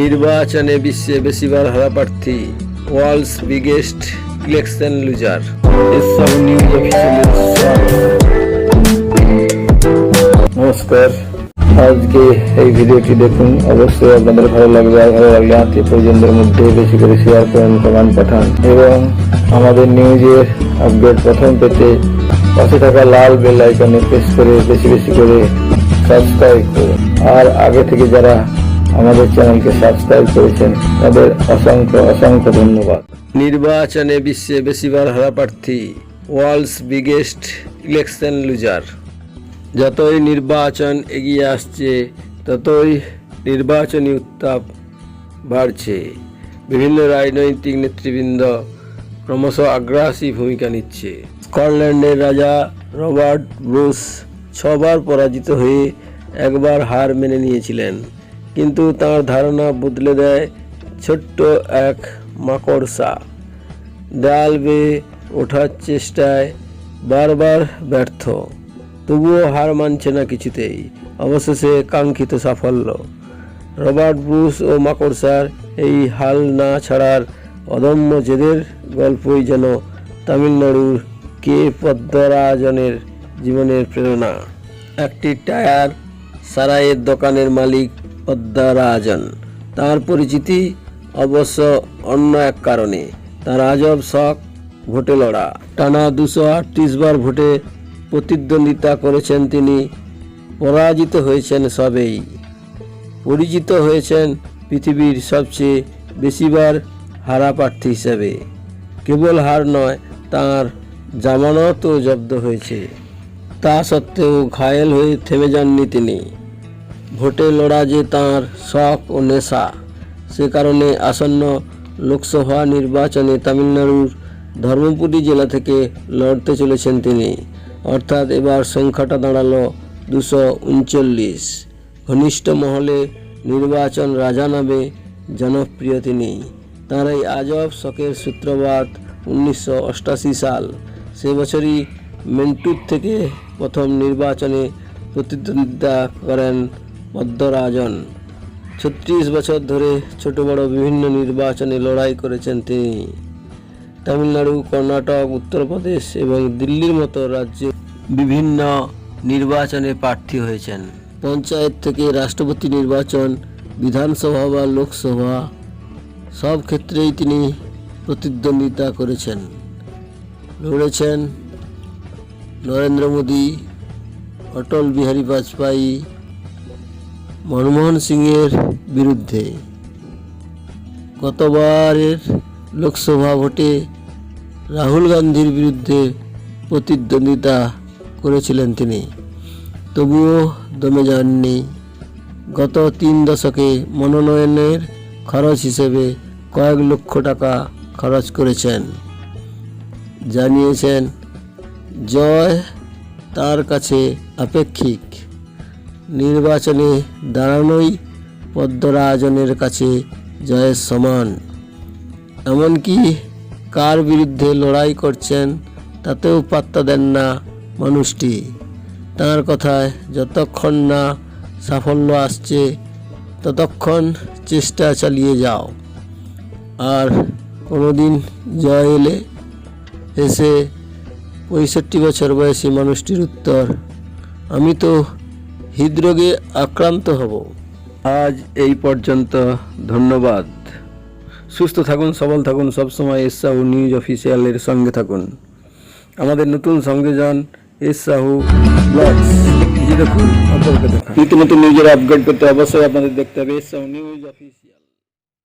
নির্বাচনে বিশ্বে বেশিবার হারা প্রার্থী ওয়ার্ল্ডস বিগেস্ট ইলেকশন লুজার। এসব নিউজ নমস্কার। আজকে এই ভিডিওটি দেখুন। অবশ্যই আপনাদের ভালো লাগবে আর ভালো লাগলে আত্মীয় পরিজনদের মধ্যে বেশি করে শেয়ার করেন কমেন্ট পাঠান। এবং আমাদের নিউজের আপডেট প্রথম পেতে পাশে থাকা লাল বেল আইকনে প্রেস করে বেশি বেশি করে সাবস্ক্রাইব করুন। আর আগে থেকে যারা আমাদের চ্যানেলকে সাবস্ক্রাইব করেছেন। তাদের অসংখ্য অসংখ্য ধন্যবাদ। নির্বাচনে বিশ্বে বেশিবার হারা প্রার্থী, ওয়ার্ল্ডস বিগেস্ট ইলেকশন লুজার। যতই নির্বাচন এগিয়ে আসছে, ততই নির্বাচনী উত্তাপ বাড়ছে। বিভিন্ন রাজনৈতিক নেতৃবৃন্দ ক্রমশ আগ্রাসী ভূমিকা নিচ্ছে। স্কটল্যান্ডের রাজা রবার্ট ব্রুস ছবার পরাজিত হয়ে একবার হার মেনে নিয়েছিলেন। কিন্তু তার ধারণা বদলে দেয় ছোট্ট এক মাকড়সা। দেয়াল বেয়ে ওঠার চেষ্টায় বারবার ব্যর্থ, তবুও হার মানছে না কিছুতেই। অবশেষে কাঙ্ক্ষিত সাফল্য। রবার্ট ব্রুস ও মাকড়সার এই হাল না ছাড়ার অদম্য জেদের গল্পই যেন তামিলনাড়ুর কে পদ্মরাজনের জীবনের প্রেরণা। একটি টায়ার সারাইয়ের দোকানের মালিক পদ্মরাজন। তার পরিচিতি অবশ্য অন্য এক কারণে। তার আজব শখ, ভোটে লড়া। টানা দুশো আটত্রিশ বার ভোটে প্রতিদ্বন্দ্বিতা করেছেন তিনি। পরাজিত হয়েছেন সবেই। পরিচিত হয়েছেন পৃথিবীর সবচেয়ে বেশিবার হারা প্রার্থী হিসেবে। কেবল হার নয়, তার জামানতও জব্দ হয়েছে। তা সত্ত্বেও ঘায়েল হয়ে থেমে যাননি তিনি। ভোটে লড়া যে তাঁর শখ ও নেশা, সে কারণে আসন্ন লোকসভা নির্বাচনে তামিলনাড়ুর ধর্মপুরী জেলা থেকে লড়তে চলেছেন তিনি। অর্থাৎ এবার সংখ্যাটা দাঁড়াল দুশো উনচল্লিশ। ঘনিষ্ঠ মহলে নির্বাচন রাজা নামে জনপ্রিয় তিনি। তার এই আজব শখের সূত্রপাত উনিশশো সাল, সে বছরই মেন্টুর থেকে প্রথম নির্বাচনে প্রতিদ্বন্দ্বিতা করেন পদ্মরাজন ছত্রিশ বছর ধরে ছোট বড় বিভিন্ন নির্বাচনে লড়াই করেছেন তিনি। তামিলনাড়ু, কর্ণাটক, উত্তরপ্রদেশ এবং দিল্লির মতো রাজ্যে বিভিন্ন নির্বাচনে প্রার্থী হয়েছেন। পঞ্চায়েত থেকে রাষ্ট্রপতি নির্বাচন, বিধানসভা বা লোকসভা, সব ক্ষেত্রেই তিনি প্রতিদ্বন্দ্বিতা করেছেন। লড়েছেন নরেন্দ্র মোদী, অটল বিহারী বাজপেয়ী মনমোহন সিংয়ের বিরুদ্ধে গতবারের লোকসভা ভোটে রাহুল গান্ধীর বিরুদ্ধে প্রতিদ্বন্দ্বিতা করেছিলেন তিনি। তবুও দমে যাননি। গত তিন দশকে মনোনয়নের খরচ হিসেবে কয়েক লক্ষ টাকা খরচ করেছেন। জানিয়েছেন, জয় তার কাছে আপেক্ষিক। নির্বাচনে দাঁড়ানোই পদ্মরাজনের কাছে জয়ের সমান। এমনকি কার বিরুদ্ধে লড়াই করছেন তাতেও পাত্তা দেন না মানুষটি। তার কথায় যতক্ষণ না সাফল্য আসছে, ততক্ষণ চেষ্টা চালিয়ে যাও। আর কোনোদিন জয় এলে এসে পঁয়ষট্টি বছর বয়সী মানুষটির উত্তর, আমি তো হৃদরোগে আক্রান্ত হব। আজ এই পর্যন্ত ধন্যবাদ। সুস্থ থাকুন সবল থাকুন সবসময় এস সাহু নিউজ অফিসিয়ালের সঙ্গে থাকুন। আমাদের নতুন সংযোজন এস সাহু ব্লগস দেখুন নিত্য নতুন নিউজের আপডেট করতে অবশ্যই আপনাদের দেখতে হবে এস সাহু নিউজ অফিস।